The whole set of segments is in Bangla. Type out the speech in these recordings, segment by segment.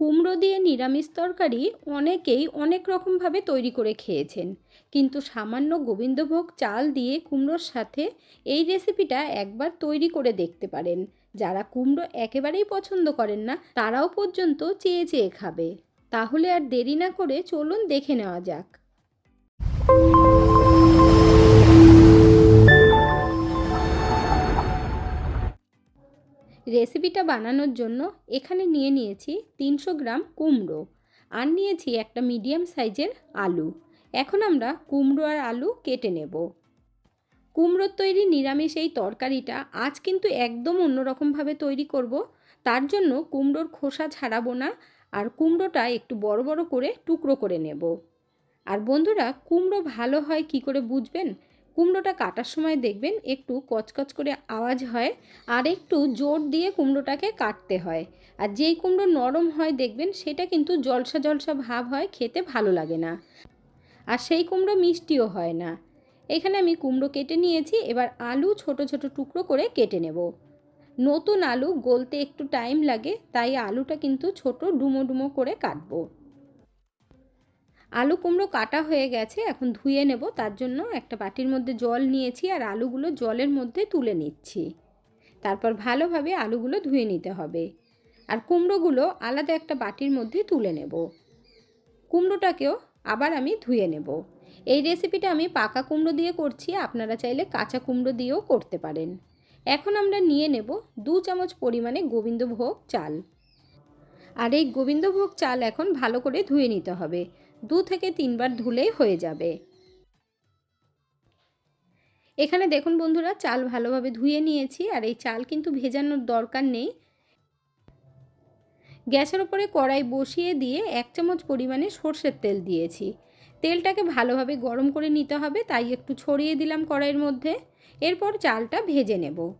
কুমড়ো দিয়ে নিরামিষ তরকারি অনেকেই অনেক রকমভাবে তৈরি করে খেয়েছেন। কিন্তু সামান্য গোবিন্দভোগ চাল দিয়ে কুমড়োর সাথে এই রেসিপিটা একবার তৈরি করে দেখতে পারেন। যারা কুমড়ো একেবারেই পছন্দ করেন না, তারাও পর্যন্ত চেয়ে চেয়ে খাবে। তাহলে আর দেরি না করে চলুন দেখে নেওয়া যাক। রেসিপিটা বানানোর জন্য এখানে নিয়ে নিয়েছি তিনশো গ্রাম কুমড়ো আর নিয়েছি একটা মিডিয়াম সাইজের আলু। এখন আমরা কুমড়ো আর আলু কেটে নেব। কুমড়োর তৈরি নিরামিষ এই তরকারিটা আজ কিন্তু একদম অন্যরকমভাবে তৈরি করব। তার জন্য কুমড়োর খোসা ছাড়াবো না আর কুমড়োটা একটু বড় বড় করে টুকরো করে নেব। আর বন্ধুরা, কুমড়ো ভালো হয় কি করে বুঝবেন? কুমড়োটা কাটার সময় দেখবেন একটু কচকচ করে আওয়াজ হয় আর একটু জোর দিয়ে কুমড়োটাকে কাটতে হয়। আর যেই কুমড়ো নরম হয় দেখবেন সেটা কিন্তু জলসা জলসা ভাব হয়, খেতে ভালো লাগে না। আর সেই কুমড়ো মিষ্টিও হয় না। এখানে আমি কুমড়ো কেটে নিয়েছি, এবার আলু ছোট ছোট টুকরো করে কেটে নেব। নতুন আলু গলতে একটু টাইম লাগে, তাই আলুটা কিন্তু ছোট ডুমো ডুমো করে কাটবো। আলু কুমড়ো কাটা হয়ে গেছে, এখন ধুয়ে নেব। তার জন্য একটা বাটির মধ্যে জল নিয়েছি আর আলুগুলো জলের মধ্যে তুলে নিচ্ছি। তারপর ভালোভাবে আলুগুলো ধুয়ে নিতে হবে। আর কুমড়োগুলো আলাদা একটা বাটির মধ্যে তুলে নেব। কুমড়োটাকেও আবার আমি ধুয়ে নেব। এই রেসিপিটা আমি পাকা কুমড়ো দিয়ে করছি, আপনারা চাইলে কাঁচা কুমড়ো দিয়েও করতে পারেন। এখন আমরা নিয়ে নেব দু চামচ পরিমাণে গোবিন্দভোগ চাল। আর এই গোবিন্দভোগ চাল এখন ভালো করে ধুয়ে নিতে হবে। দু থেকে তিনবার ধুলেই হয়ে যাবে। এখানে দেখুন বন্ধুরা, চাল ভালোভাবে ধুয়ে নিয়েছি আর এই চাল কিন্তু ভেজানোর দরকার নেই। গ্যাসের ওপরে কড়াই বসিয়ে দিয়ে এক চামচ পরিমাণে সর্ষের তেল দিয়েছি। তেলটাকে ভালোভাবে গরম করে নিতে হবে, তাই একটু ছড়িয়ে দিলাম কড়াইয়ের মধ্যে। এরপর চালটা ভেজে নেব।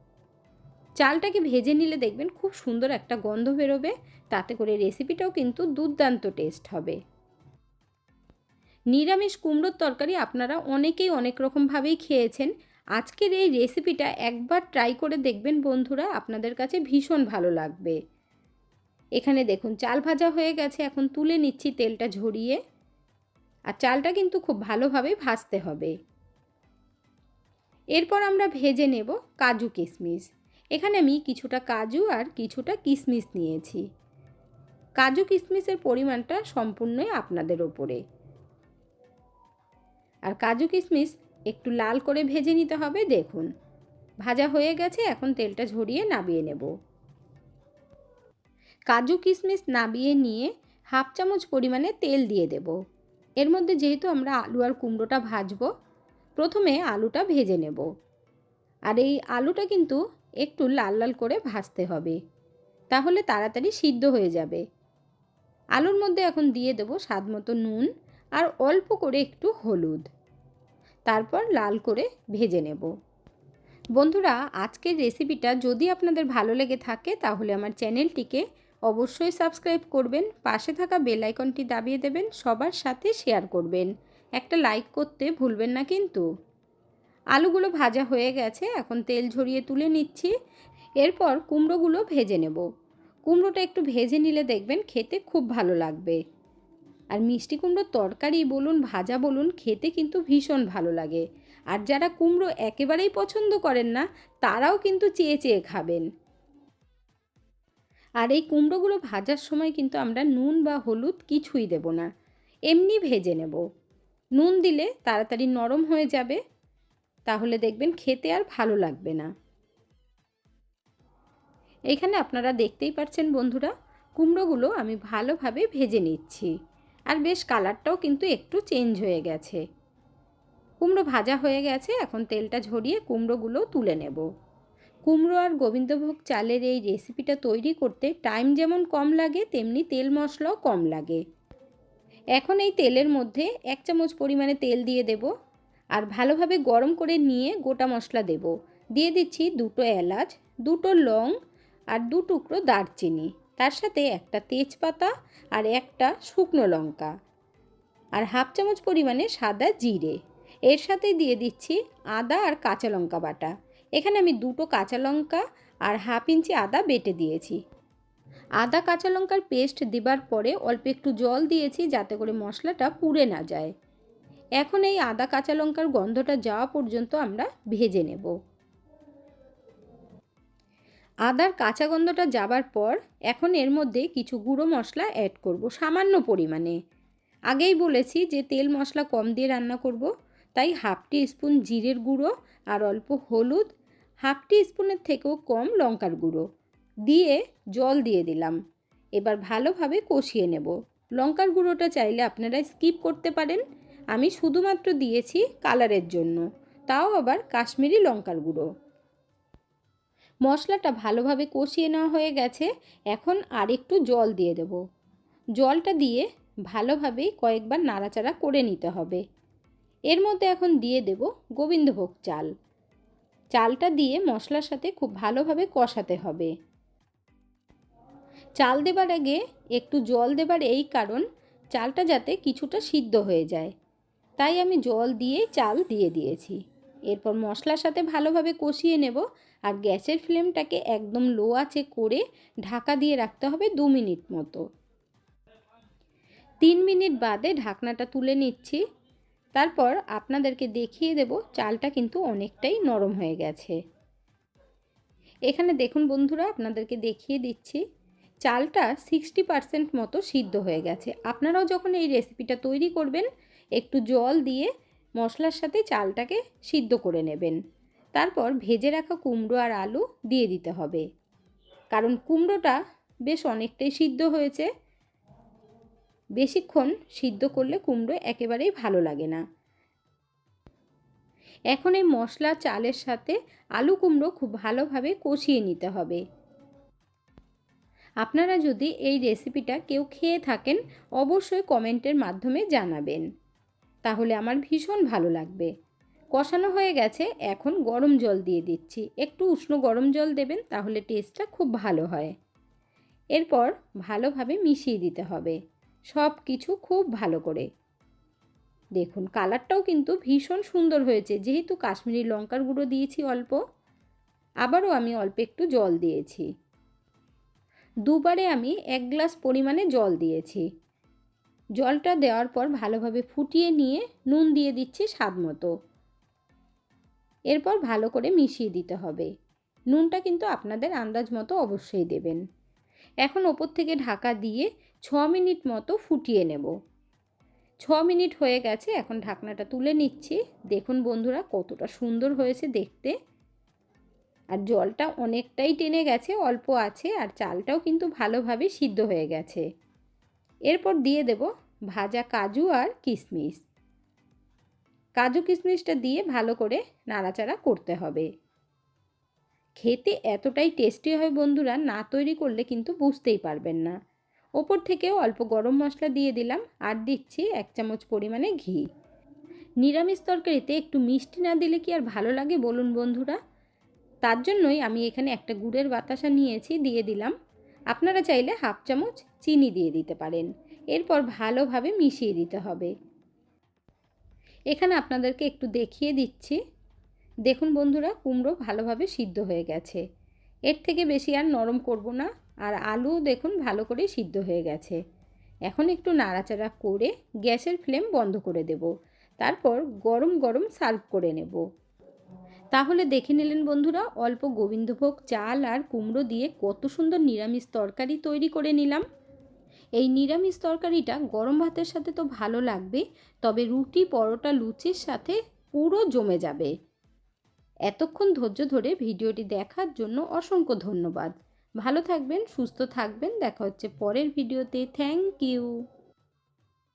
চালটাকে ভেজে নিলে দেখবেন খুব সুন্দর একটা গন্ধ বেরোবে, তাতে করে রেসিপিটাও কিন্তু দুর্দান্ত টেস্ট হবে। নিরামিষ কুমড়োর তরকারি আপনারা অনেকেই অনেক রকমভাবেই খেয়েছেন। আজকের এই রেসিপিটা একবার ট্রাই করে দেখবেন বন্ধুরা, আপনাদের কাছে ভীষণ ভালো লাগবে। এখানে দেখুন, চাল ভাজা হয়ে গেছে, এখন তুলে নিচ্ছি তেলটা ঝরিয়ে। আর চালটা কিন্তু খুব ভালোভাবে ভাজতে হবে। এরপর আমরা ভেজে নেব কাজু কিশমিশ। এখানে আমি কিছুটা কাজু আর কিছুটা কিশমিশ নিয়েছি। কাজু কিশমিশের পরিমাণটা সম্পূর্ণই আপনাদের ওপরে। আর কাজু কিশমিশ একটু লাল করে ভেজে নিতে হবে, দেখুন। ভাজা হয়ে গেছে, এখন তেলটা ঝরিয়ে নাবিয়ে নেব। কাজু কিশমিশ নাবিয়ে নিয়ে হাফ চামচ পরিমাণে তেল দিয়ে দেব। এর মধ্যে যেহেতু আমরা আলু আর কুমড়োটা ভাজবো, প্রথমে আলুটা ভেজে নেব। আর এই আলুটা কিন্তু একটু লাল লাল করে ভাজতে হবে, তাহলে তাড়াতাড়ি সিদ্ধ হয়ে যাবে। আলুর মধ্যে এখন দিয়ে দেবো স্বাদ মতো নুন আর অল্প করে একটু হলুদ। তারপর লাল করে ভেজে নেব। বন্ধুরা, আজকের রেসিপিটা যদি আপনাদের ভালো লেগে থাকে, তাহলে আমার চ্যানেলটিকে অবশ্যই সাবস্ক্রাইব করবেন, পাশে থাকা বেল আইকনটি দাবিয়ে দেবেন, সবার সাথে শেয়ার করবেন। একটা লাইক করতে ভুলবেন না কিন্তু। আলুগুলো ভাজা হয়ে গেছে, এখন তেল ঝরিয়ে তুলে নিচ্ছি। এরপর কুমড়োগুলো ভেজে নেব। কুমড়োটা একটু ভেজে নিলে দেখবেন খেতে খুব ভালো লাগবে। আর মিষ্টি কুমড়োর তরকারি বলুন, ভাজা বলুন, খেতে কিন্তু ভীষণ ভালো লাগে। আর যারা কুমড়ো একেবারেই পছন্দ করেন না, তারাও কিন্তু চেয়ে চেয়ে খাবেন। আর এই কুমড়োগুলো ভাজার সময় কিন্তু আমরা নুন বা হলুদ কিছুই দেব না। এমনি ভেজে নেব। নুন দিলে তাড়াতাড়ি নরম হয়ে যাবে। তাহলে দেখবেন খেতে আর ভালো লাগবে না। এখানে আপনারা দেখতেই পাচ্ছেন বন্ধুরা, কুমড়োগুলো আমি ভালোভাবে ভেজে নিচ্ছি। আর বেশ কালারটাও কিন্তু একটু চেঞ্জ হয়ে গেছে। কুমড়ো ভাজা হয়ে গেছে, এখন তেলটা ঝরিয়ে কুমড়োগুলো তুলে নেব। কুমড়ো আর গোবিন্দভোগ চালের এই রেসিপিটা তৈরি করতে টাইম যেমন কম লাগে, তেমনি তেল মশলাও কম লাগে। এখন এই তেলের মধ্যে এক চামচ পরিমাণে তেল দিয়ে দেব আর ভালোভাবে গরম করে নিয়ে গোটা মশলা দেব। দিয়ে দিচ্ছি দুটো এলাচ, দুটো লং আর দু টুকরো দারচিনি। তার সাথে একটা তেজপাতা আর একটা শুকনো লঙ্কা আর হাফ চামচ পরিমাণে সাদা জিরে। এর সাথে দিয়ে দিচ্ছি আদা আর কাঁচা লঙ্কা বাটা। এখানে আমি দুটো কাঁচা লঙ্কা আর হাফ ইঞ্চি আদা বেটে দিয়েছি। আদা কাঁচা লঙ্কার পেস্ট দেবার পরে অল্প একটু জল দিয়েছি যাতে করে মশলাটা পুড়ে না যায়। এখন এই আদা কাঁচা লঙ্কার গন্ধটা যাওয়া পর্যন্ত আমরা ভেজে নেব। আদার কাঁচা গন্ধটা যাবার পর এখন এর মধ্যে কিছু গুঁড়ো মশলা অ্যাড করব, সামান্য পরিমাণে। আগেই বলেছি যে তেল মশলা কম দিয়ে রান্না করব, তাই হাফ টি স্পুন জিরের গুঁড়ো আর অল্প হলুদ হাফ টি স্পুনের থেকেও কম লঙ্কার গুঁড়ো দিয়ে জল দিয়ে দিলাম। এবার ভালোভাবে কষিয়ে নেব। লঙ্কার গুঁড়োটা চাইলে আপনারা স্কিপ করতে পারেন। আমি শুধুমাত্র দিয়েছি কালারের জন্য। তাও আবার কাশ্মীরি লঙ্কার গুঁড়ো। মশলাটা ভালোভাবে কষিয়ে নেওয়া হয়ে গেছে। এখন আর একটু জল দিয়ে দেব। জলটা দিয়ে ভালোভাবে কয়েকবার নাড়াচাড়া করে নিতে হবে। এর মধ্যে এখন দিয়ে দেব গোবিন্দভোগ চাল। চালটা দিয়ে মশলার সাথে খুব ভালোভাবে কষাতে হবে। চাল দেবার আগে একটু জল দেবার এই কারণ চালটা যাতে কিছুটা সিদ্ধ হয়ে যায়। তাই আমি জল দিয়ে চাল দিয়ে দিয়েছি। এরপর মশলার সাথে ভালোভাবে কষিয়ে নেব আর গ্যাসের ফ্লেমটাকে একদম লো আছে করে ঢাকা দিয়ে রাখতে হবে দু মিনিট মতো। তিন মিনিট বাদে ঢাকনাটা তুলে নিচ্ছি। তারপর আপনাদেরকে দেখিয়ে দেব চালটা কিন্তু অনেকটাই নরম হয়ে গেছে। এখানে দেখুন বন্ধুরা, আপনাদেরকে দেখিয়ে দিচ্ছি। চালটা সিক্সটি পারসেন্ট মতো সিদ্ধ হয়ে গেছে। আপনারাও যখন এই রেসিপিটা তৈরি করবেন, একটু জল দিয়ে মশলার সাথে চালটাকে সিদ্ধ করে নেবেন। তারপর ভেজে রাখা কুমড়ো আর আলু দিয়ে দিতে হবে। কারণ কুমড়োটা বেশ অনেকটাই সিদ্ধ হয়েছে। বেশিক্ষণ সিদ্ধ করলে কুমড়ো একেবারেই ভালো লাগে না। এখন এই মশলা, চালের সাথে আলু কুমড়ো খুব ভালোভাবে কষিয়ে নিতে হবে। আপনারা যদি এই রেসিপিটা কেউ খেয়ে থাকেন, অবশ্যই কমেন্টের মাধ্যমে জানাবেন। তাহলে আমার ভীষণ ভালো লাগবে। কষানো হয়ে গেছে, এখন গরম জল দিয়ে দিচ্ছি। একটু উষ্ণ গরম জল দেবেন, তাহলে টেস্টটা খুব ভালো হয়। এরপর ভালোভাবে মিশিয়ে দিতে হবে। সব কিছু খুব ভালো করে। দেখুন, কালারটাও কিন্তু ভীষণ সুন্দর হয়েছে। যেহেতু কাশ্মীরি লঙ্কার গুঁড়ো দিয়েছি অল্প, আবারও আমি অল্প একটু জল দিয়েছি। দুবারে আমি এক গ্লাস পরিমাণে জল দিয়েছি। জলটা দেওয়ার পর ভালোভাবে ফুটিয়ে নিয়ে নুন দিয়ে দিচ্ছি স্বাদ মতো। এরপর ভালো করে মিশিয়ে দিতে হবে। নুনটা কিন্তু আপনাদের আন্দাজ মতো অবশ্যই দেবেন। এখন ওপর থেকে ঢাকা দিয়ে ছ মিনিট মতো ফুটিয়ে নেব। ছ মিনিট হয়ে গেছে, এখন ঢাকনাটা তুলে নিচ্ছি। দেখুন বন্ধুরা, কতটা সুন্দর হয়েছে দেখতে। আর জলটা অনেকটাই টেনে গেছে, অল্প আছে, আর চালটাও কিন্তু ভালোভাবে সিদ্ধ হয়ে গেছে। এরপর দিয়ে দেব ভাজা কাজু আর কিশমিশ। কাজু কিশমিশটা দিয়ে ভালো করে নাড়াচাড়া করতে হবে। খেতে এতটাই টেস্টি হয় বন্ধুরা, না তৈরি করলে কিন্তু বুঝতেই পারবেন না। ওপর থেকেও অল্প গরম মশলা দিয়ে দিলাম আর দিচ্ছি এক চামচ পরিমাণে ঘি। নিরামিষ তরকারিতে একটু মিষ্টি না দিলে কি আর ভালো লাগে বলুন বন্ধুরা? তার জন্যই আমি এখানে একটা গুড়ের বাতাসা নিয়েছি, দিয়ে দিলাম আপনারা চাইলে হাফ চামচ চিনি দিয়ে দিতে পারেন। এরপর ভালোভাবে মিশিয়ে দিতে হবে। এখানে আপনাদেরকে একটু দেখিয়ে দিচ্ছি। দেখুন বন্ধুরা, কুমড়ো ভালোভাবে সিদ্ধ হয়ে গেছে। এর থেকে বেশি আর নরম করব না, আর আলু দেখুন ভালো করে সিদ্ধ হয়ে গেছে। এখন একটু নাড়াচাড়া করে গ্যাসের ফ্লেম বন্ধ করে দেব। তারপর গরম গরম সার্ভ করে নেব। তাহলে দেখে নিলেন বন্ধুরা, অল্প গোবিন্দভোগ চাল আর কুমড়ো দিয়ে কত সুন্দর নিরামিষ তরকারি তৈরি করে নিলাম। এই নিরামিষ তরকারিটা গরম ভাতের সাথে তো ভালো লাগবে, তবে রুটি, পরোটা, লুচির সাথে পুরো জমে যাবে। এতক্ষণ ধৈর্য ধরে ভিডিওটি দেখার জন্য অসংখ্য ধন্যবাদ। ভালো থাকবেন, সুস্থ থাকবেন, দেখা হচ্ছে পরের ভিডিওতে। Thank you.